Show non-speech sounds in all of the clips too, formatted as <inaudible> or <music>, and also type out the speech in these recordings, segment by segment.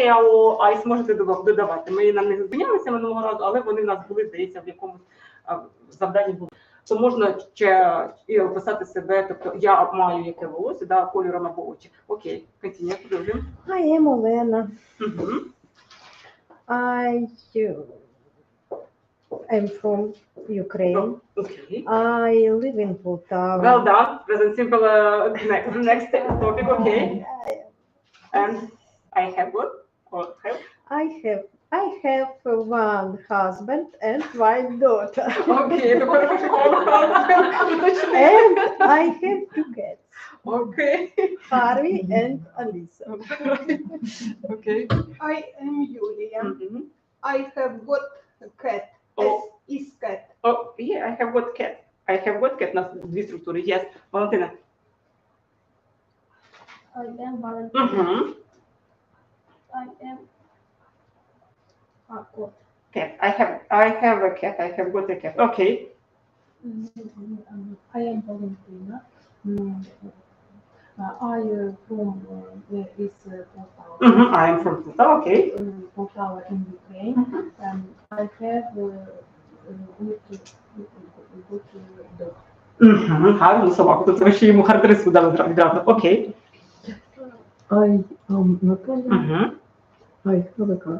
Хео, Айс можете дода- додавати. Ми на них зупинялися минулого разу, але вони в нас були, здається, в якомусь завданні були. То можна ще і описати себе, тобто я маю яке волосся, да, кольором або очі. Окей, continue, продовжуємо. I am Olena. Мгм. I am from Ukraine. Окей. I live in Poltava. Well done. Present simple. Uh, next, next topic. Okay. And I have what? Or have? I have I have one husband and one daughter. Окей, <laughs> тепер ми шукаємо уточнити. and I have two cats, Окей. Harvey and Alisa. <laughs> Окей. I am Julia. Мгм. I have got a cat. Oh. S is cat. Oh, yeah, I have got cat. I have got cat. У нас дві структури. Yes. Валентина. I am Valentina. Угу. I am a cat. Cat. I have I have a cat. I have got a cat. Okay. Um, I am Valentina. Mm, uh, I uh, from uh, is uh, Poltava. Mhm. I am from Poltava. Okay. Uh, Poltava in Ukraine. And I have uh, uh, good, good uh, dog. Угу. Гарну собаку. Тобто ви ще йому характеристику дали відра- відразу. Окей. I am Natalia. Угу. I have a car.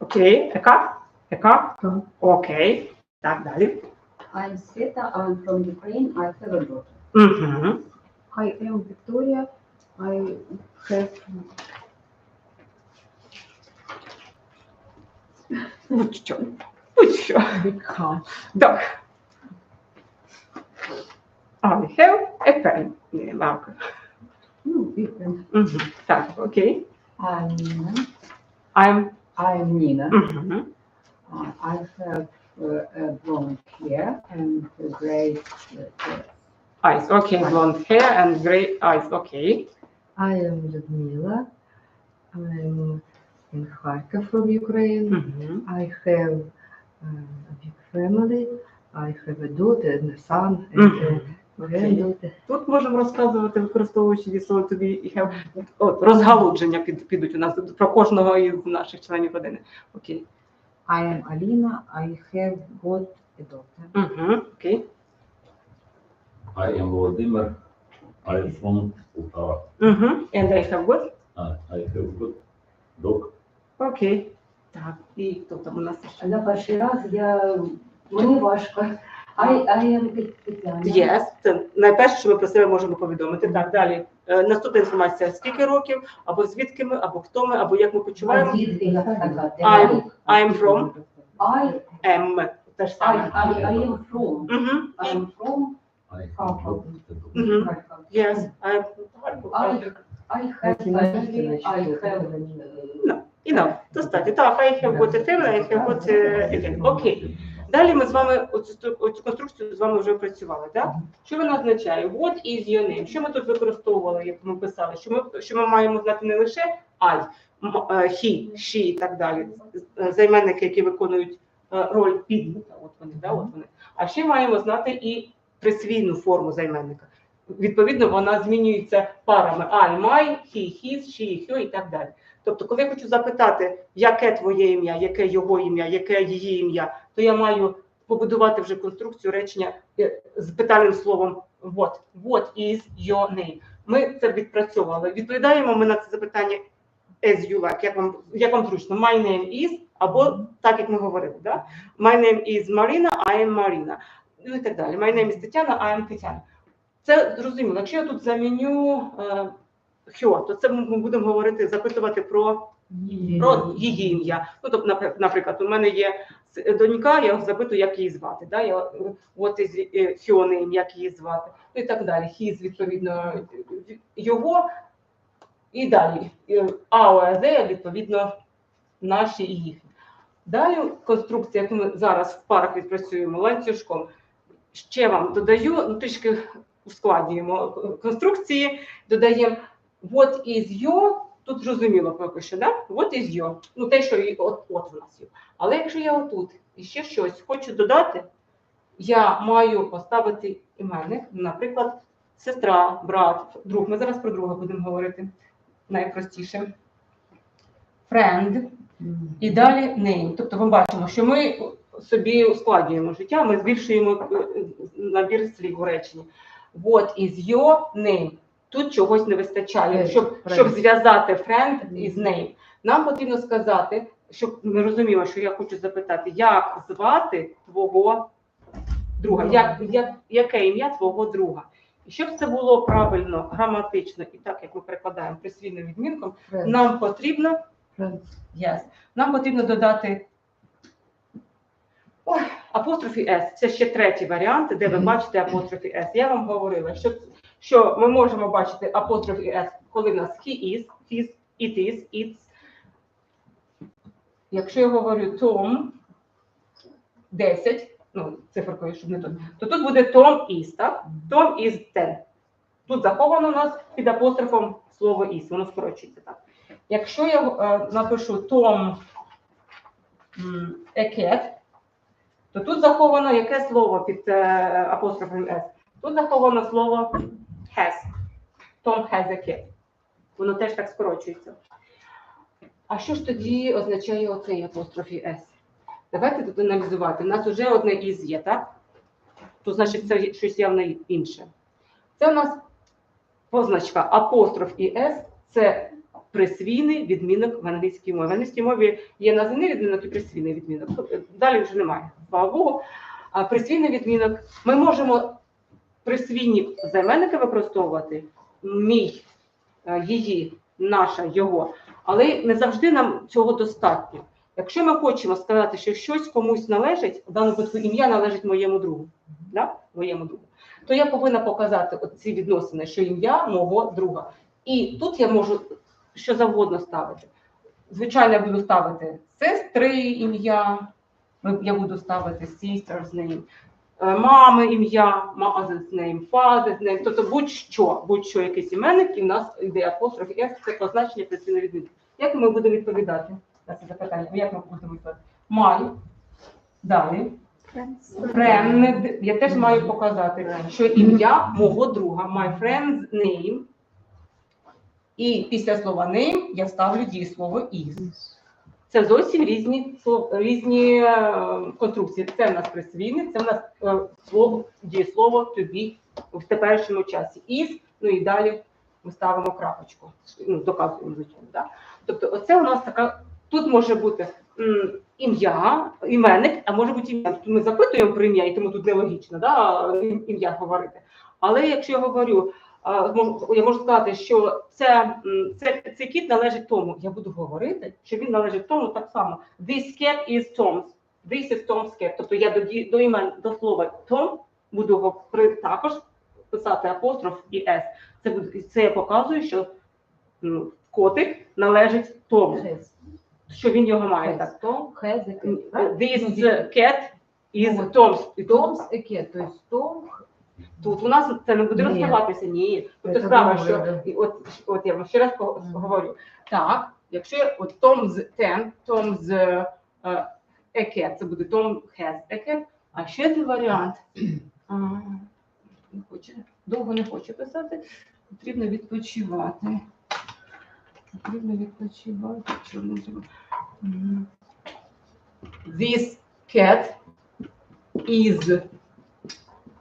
Окей. Яка? Яка? Car. Окей. Так, далі. I'm Sveta, I'm from Ukraine, I have a daughter. Угу. I am Victoria. I have Будь-що. Будь-що. big house. Так. I have a pen. Ні, лавка. Ну, different. Угу. Так, окей. I'm Nina. I'm I'm Nina. Mm-hmm. Uh, I have uh, a blonde hair and gray uh, eyes. Okay, eyes. blonde hair and gray eyes. Okay. I am Ludmila. I'm in Kharkov from Ukraine. Mm-hmm. I have uh, a big family. I have a daughter and a son and mm-hmm. Тут можемо розказувати, використовуючи дієслово тобі і. От, розгалудження під, підуть у нас про кожного із наших членів родини. Окей. I am Alina. I have got a daughter. Угу. Окей. I am Vladimir. I am from Poltava. Угу. And I have? Uh, I have got dog. Окей. Так, і хто там у нас? За перший раз я мені важко. I, I am Тетяна. Yes, це найперше, що ми про себе можемо повідомити. Так, далі. Е, Наступна інформація: скільки років, або звідки ми, або хто ми, або як ми почуваємо. звідки як сказати? I'm, I'm from I, M. Те ж I, саме. I, I am from. I am from. Мгм. Харкова. Yes, I'm I, I have family, I have No, enough, достатньо. Так, I have got a family, I have got a. Окей. Далі ми з вами оцю, оцю конструкцію з вами вже опрацювали, так? Що вона означає? What is your name? Що ми тут використовували, як ми писали? Що ми, що ми маємо знати не лише I, he, she і так далі. Е, Займенники, які виконують е, роль підмета, от вони, да, от вони. А ще маємо знати і присвійну форму займенника. Відповідно, вона змінюється парами I, my, he, his, she, her і так далі. Тобто, коли я хочу запитати, яке твоє ім'я, яке його ім'я, яке її ім'я, то я маю побудувати вже конструкцію речення е, з питальним словом what. What is your name? Ми це відпрацьовували. Відповідаємо ми на це запитання as you like, як вам, як вам зручно. My name is, або так, як ми говорили. Да? My name is Marina, I am Marina. Ну і так далі. My name is Тетяна, I am Тетяна. Це зрозуміло. Якщо я тут заміню е, «хьо», то це ми будемо говорити, запитувати про про її ім'я. Ну, тобто, наприклад, у мене є донька, я запитую, як її звати. Да? Я, what is е, як її звати, ну і так далі. His, відповідно, його, і далі. Е, Our, відповідно, наші і їхні. Далі конструкція, яку ми зараз в парах відпрацюємо ланцюжком. Ще вам додаю, ну трішки ускладнюємо конструкції, додаємо what is your, тут зрозуміло поки що, да? What is your? Ну, те, що і от, от в нас є. Але якщо я отут і ще щось хочу додати, я маю поставити іменник, наприклад, сестра, брат, друг. Ми зараз про друга будемо говорити найпростіше. friend і далі name. Тобто ми бачимо, що ми собі ускладнюємо життя, ми збільшуємо е, набір слів у реченні. What is your name? Тут чогось не вистачає, щоб, щоб зв'язати friend із name. Нам потрібно сказати, щоб ми розуміли, що я хочу запитати, як звати твого друга, як, як, яке ім'я твого друга. І щоб це було правильно, граматично і так, як ми перекладаємо присвійним відмінком, нам потрібно Yes. Нам потрібно додати Ой, апострофі S. Це ще третій варіант, де ви бачите апострофі S. Я вам говорила, що, що ми можемо бачити апострофі S, коли в нас he is, his, it is, it's. Якщо я говорю Tom 10, ну, циферкою, щоб не тут, то тут буде Tom is, так? Tom is 10. Тут заховано у нас під апострофом слово is, воно скорочується так. Якщо я е, напишу Tom a cat, то тут заховано яке слово під е, апострофом S? Тут заховано слово has. Tom has a cat. Воно теж так скорочується. А що ж тоді означає оцей апострофі S? Давайте тут аналізувати. У нас вже одне із є, так? То значить це щось явно інше. Це у нас позначка апостроф і S це присвійний відмінок в англійській мові. В англійській мові є називний відмінок і присвійний відмінок. Тобто Далі вже немає, слава Богу. А присвійний відмінок ми можемо присвійні займенники використовувати мій, е, її, наша, його, але не завжди нам цього достатньо. Якщо ми хочемо сказати, що щось комусь належить, в даному випадку ім'я належить моєму другу, да? моєму другу, то я повинна показати ці відносини, що ім'я мого друга. І тут я можу що завгодно ставити. Звичайно, я буду ставити сестри ім'я, я буду ставити sister's name, мами ім'я, mother's name, father's name, тобто будь-що, будь-що якийсь іменник, і в нас йде апостроф S, це позначення працівної відмінки. Як ми будемо відповідати на це запитання? Як ми будемо відповідати? Маю. Далі. Friend. Я теж маю показати, що ім'я мого друга, my friend's name. І після слова name я ставлю дієслово is. Це зовсім різні різні е, конструкції. Це в нас присвійник, це в нас е, слово дієслово be в теперішньому часі. Is, ну і далі ми ставимо крапочку. Ну, доказуємо звичайно. Да? Тобто, оце у нас така. Тут може бути ім'я, іменник, а може бути ім'я. Тобто ми запитуємо про ім'я, і тому тут нелогічно да, ім'я говорити. Але якщо я говорю, я можу сказати, що це, це, цей кіт належить тому. Я буду говорити, що він належить тому так само. This cat is Tom's. This is Tom's cat. Тобто я до, до імен до слова Tom буду також писати апостроф і S. Це це я показую, що котик належить тому, що він його має. Has. Так. Tom has a cat. This Ну, cat is Tom's. Tom's a cat. То есть Tom Тут у нас це не буде Ні. розкриватися. Ні. Тобто Це справа, що і от, от я вам ще раз по- Мгм. говорю. Так, якщо от Tom з ten, Tom з е, a це буде has a cat. А ще один варіант. А, не хоче, довго не хоче писати. Потрібно відпочивати. Потрібно відпочивати. Зробити. М. This cat is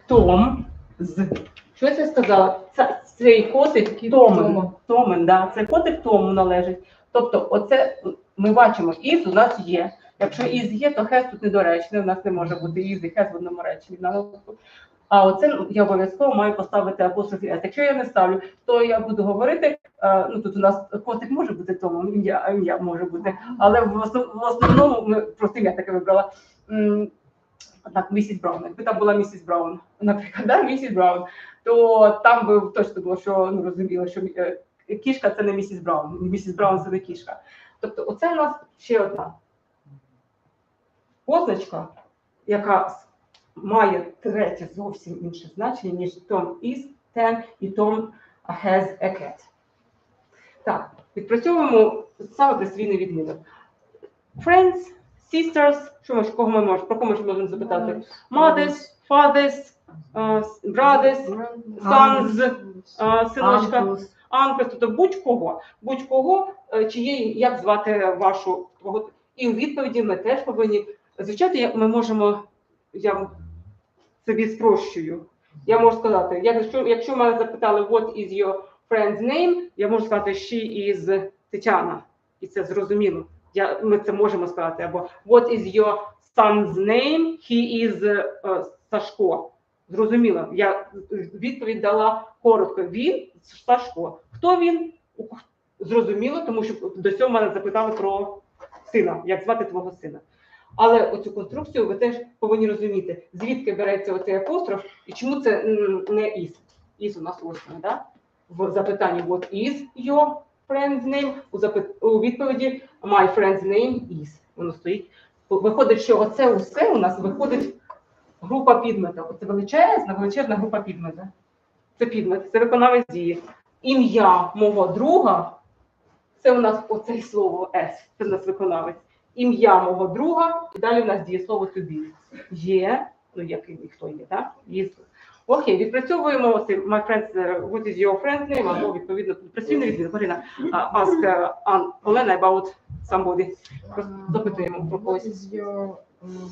Tom з. Що я сказала? Це, цей котик Томен. Томен, да. Це котик Тому належить. Тобто, оце ми бачимо, із у нас є. Якщо із є, то хес тут недоречний, у нас не може бути із і хес в одному реченні. А оце я обов'язково маю поставити апостроф «с». Якщо я не ставлю, то я буду говорити. ну тут у нас котик може бути тому, ім'я, ім'я може бути. Але в основному ми просто ім'я таке вибрала. Так, місіс Браун. Якби там була місіс Браун, наприклад, да, місіс Браун, то там би точно було, що ну розуміло, що е, кішка це не місіс Браун, місіс Браун це не кішка. Тобто, оце у нас ще одна позначка, яка має третє зовсім інше значення, ніж Tom is, ten і Tom has a cat. Так, відпрацьовуємо саме присвійний відмінок. Friends, sisters, що ми, кого ми можемо, про кого ми можемо запитати? Mothers, fathers, uh, brothers, sons, uh, синочка, Uncles. Ан просто то будь-кого, будь-кого, е, чиєї, як звати вашу твого. І у відповіді ми теж повинні. Звичайно, ми можемо, я собі спрощую. Я можу сказати, якщо, якщо мене запитали, what is your friend's name, я можу сказати, she is Тетяна. І це зрозуміло. Я, ми це можемо сказати. Або what is your son's name? He is е, Сашко. Зрозуміло. Я відповідь дала коротко. Він Сашко. Хто він? Зрозуміло, тому що до цього мене запитали про сина, як звати твого сина. Але оцю конструкцію ви теж повинні розуміти, звідки береться оцей апостроф і чому це не із. Із у нас восьме, да? В запитанні what is your friend's name? У, запит... у відповіді my friend's name is. Воно стоїть. Виходить, що оце усе у нас виходить група підмета. Оце величезна, величезна група підмета. Це підмет, це виконавець дії. Ім'я мого друга це у нас оце слово S, це у нас виконавець. Ім'я мого друга, і далі у нас дієслово be. Є, ну який хто є, так? Є. Окей, відпрацьовуємо my friends, е, what is your friend's name, або відповідно працюємо відповідно. Поліна, а, ask uh, Ann, Олена about somebody. Просто запитуємо про What когось. is your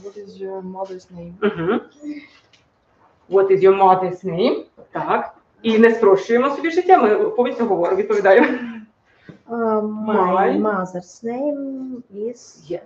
What is your mother's name? Угу. What is your mother's name? Так. І не спрощуємо собі життя, ми повністю говоримо, відповідаємо. Uh, my My- mother's name is Yes.